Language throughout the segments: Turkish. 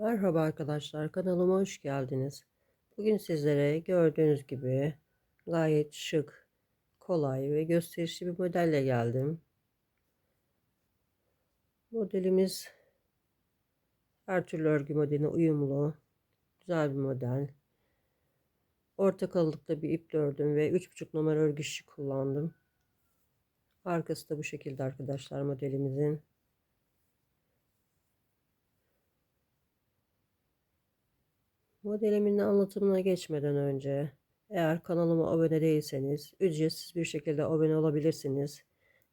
Merhaba arkadaşlar, kanalıma hoş geldiniz. Bugün sizlere gördüğünüz gibi gayet şık, kolay ve gösterişli bir modelle geldim. Modelimiz her türlü örgü modeline uyumlu, güzel bir model. Orta kalınlıkta bir iple ördüm ve 3,5 numara örgü işi kullandım. Arkası da bu şekilde arkadaşlar modelimizin. Modelimin anlatımına geçmeden önce eğer kanalıma abone değilseniz ücretsiz bir şekilde abone olabilirsiniz.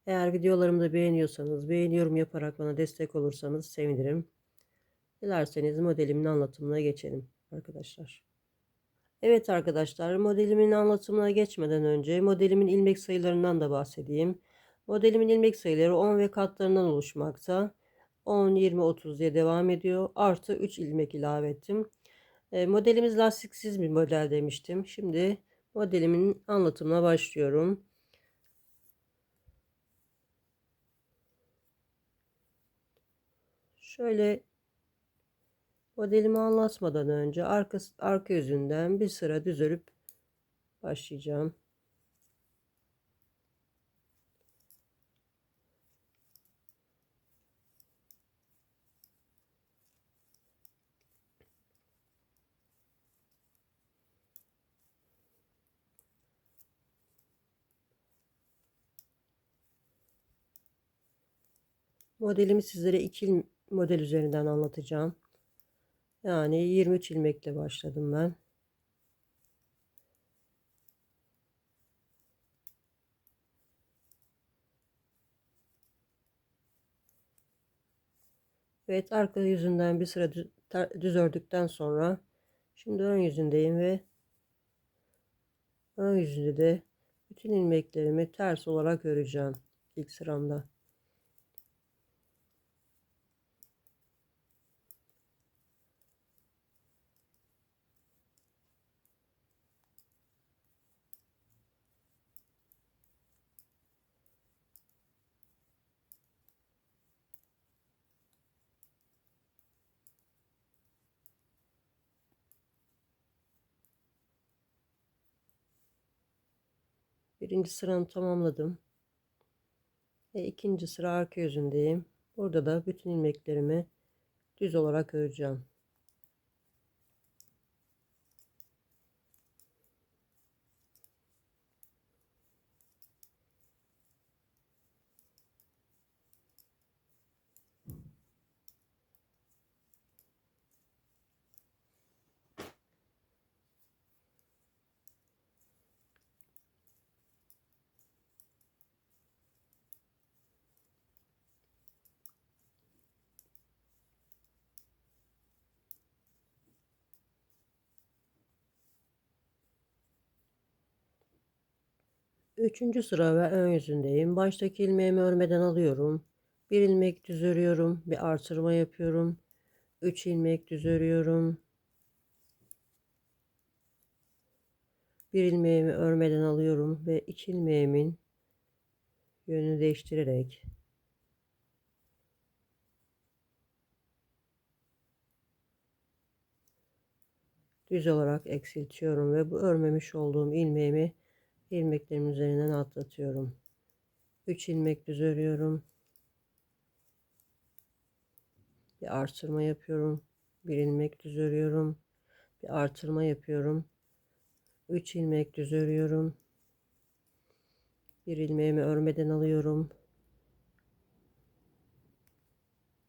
Eğer videolarımı da beğeniyorsanız beğeni yorum yaparak bana destek olursanız sevinirim. Dilerseniz modelimin anlatımına geçelim arkadaşlar. Evet arkadaşlar modelimin anlatımına geçmeden önce modelimin ilmek sayılarından da bahsedeyim. Modelimin ilmek sayıları 10 ve katlarından oluşmakta. 10, 20, 30 diye devam ediyor. Artı 3 ilmek ilave ettim. Modelimiz lastiksiz bir model demiştim. Şimdi modelimin anlatımına başlıyorum. Şöyle modelimi anlatmadan önce arka, arka yüzünden bir sıra düz örüp başlayacağım. Modelimi sizlere iki model üzerinden anlatacağım. Yani 23 ilmekle başladım ben. Evet arka yüzünden bir sıra düz, ördükten sonra şimdi ön yüzündeyim ve ön yüzünde de bütün ilmeklerimi ters olarak öreceğim ilk sıramda. Birinci sıranı tamamladım. Ve ikinci sıra arka yüzündeyim. Burada da bütün ilmeklerimi düz olarak öreceğim. Üçüncü sıra ve ön yüzündeyim. Baştaki ilmeğimi örmeden alıyorum. Bir ilmek düz örüyorum. Bir artırma yapıyorum. Üç ilmek düz örüyorum. Bir ilmeğimi örmeden alıyorum ve iki ilmeğimin yönünü değiştirerek düz olarak eksiltiyorum ve bu örmemiş olduğum ilmeğimi ilmeklerimin üzerinden atlatıyorum. 3 ilmek düz örüyorum. Bir artırma yapıyorum. Bir ilmek düz örüyorum. Bir artırma yapıyorum. 3 ilmek düz örüyorum. Bir ilmeğimi örmeden alıyorum.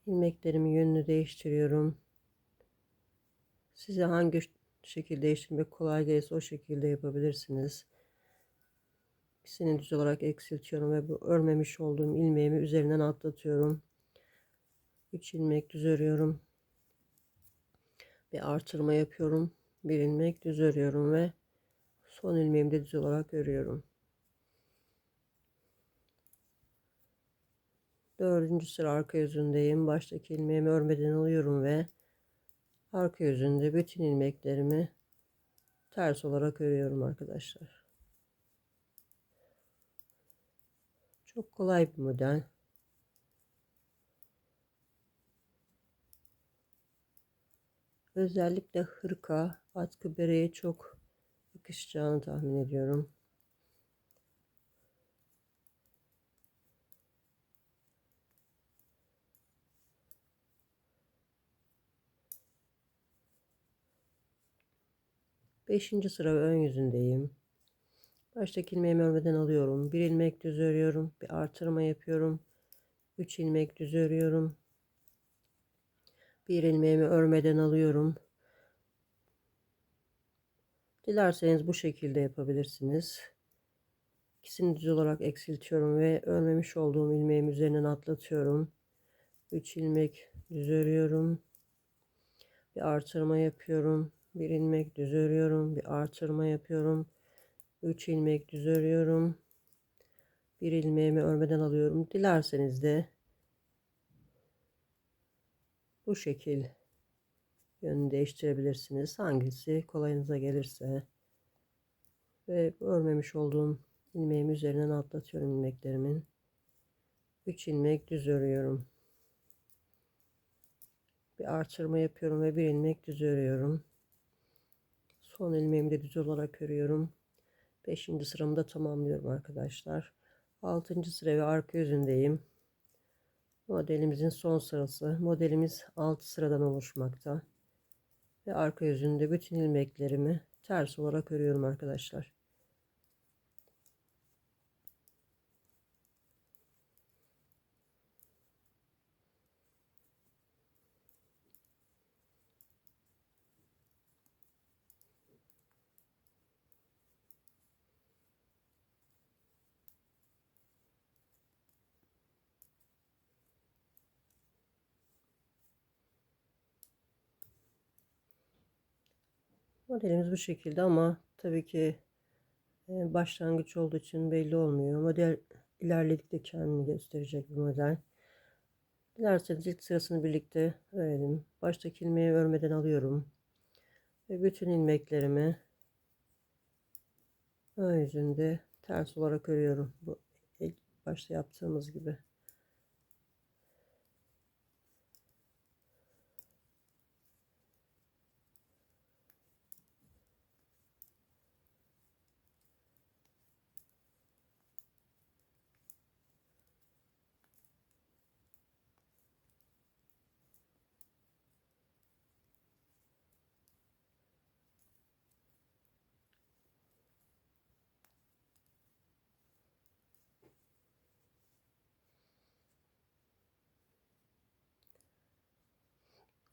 ilmeklerimin yönünü değiştiriyorum. Size hangi şekilde değiştirmek kolay gelirse o şekilde yapabilirsiniz. İkisini düz olarak eksiltiyorum ve bu örmemiş olduğum ilmeğimi üzerinden atlatıyorum. 3 ilmek düz örüyorum. Bir artırma yapıyorum. Bir ilmek düz örüyorum ve son ilmeğimi de düz olarak örüyorum. Dördüncü sıra arka yüzündeyim. Baştaki ilmeğimi örmeden alıyorum ve arka yüzünde bütün ilmeklerimi ters olarak örüyorum arkadaşlar. Çok kolay bir model.. Özellikle hırka, atkı bereye çok yakışacağını tahmin ediyorum. Beşinci sıra ön yüzündeyim. Baştaki ilmeğimi örmeden alıyorum. Bir ilmek düz örüyorum. Bir artırma yapıyorum. Üç ilmek düz örüyorum. Bir ilmeğimi örmeden alıyorum. Dilerseniz bu şekilde yapabilirsiniz. İkisini düz olarak eksiltiyorum ve örmemiş olduğum ilmeğim üzerinden atlatıyorum. 3 ilmek düz örüyorum. Bir artırma yapıyorum. Bir ilmek düz örüyorum. Bir artırma yapıyorum. 3 ilmek düz örüyorum. Bir ilmeğimi örmeden alıyorum. Dilerseniz de bu şekil yönünü değiştirebilirsiniz. Hangisi kolayınıza gelirse. Ve örmemiş olduğum ilmeğimi üzerinden atlatıyorum ilmeklerimin. 3 ilmek düz örüyorum. Bir artırma yapıyorum ve bir ilmek düz örüyorum. Son ilmeğimi de düz olarak örüyorum. 5. sıramı da tamamlıyorum arkadaşlar. 6. sıra ve arka yüzündeyim. Modelimizin son sırası. Modelimiz 6 sıradan oluşmakta. Ve arka yüzünde bütün ilmeklerimi ters olarak örüyorum arkadaşlar. Modelimiz bu şekilde ama tabii ki e, başlangıç olduğu için belli olmuyor. Model ilerledikçe kendini gösterecek bir model. Dilerseniz ilk sırasını birlikte örelim. Baştaki ilmeği örmeden alıyorum. Ve bütün ilmeklerimi ön yüzünde ters olarak örüyorum. Bu ilk başta yaptığımız gibi.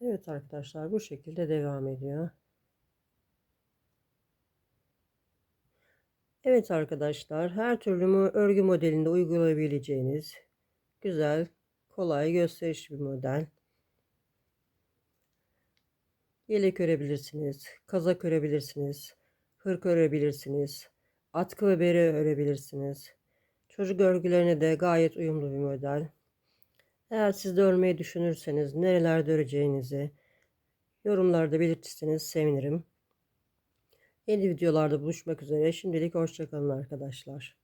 Evet arkadaşlar bu şekilde devam ediyor. Evet arkadaşlar her türlü örgü modelinde uygulayabileceğiniz güzel, kolay, gösterişli bir model. Yelek örebilirsiniz, kazak örebilirsiniz, hırk örebilirsiniz, atkı ve bere örebilirsiniz. Çocuk örgülerine de gayet uyumlu bir model. Eğer siz de örmeyi düşünürseniz nerelerde öreceğinizi yorumlarda belirtirseniz sevinirim. Yeni videolarda buluşmak üzere. Şimdilik hoşçakalın arkadaşlar.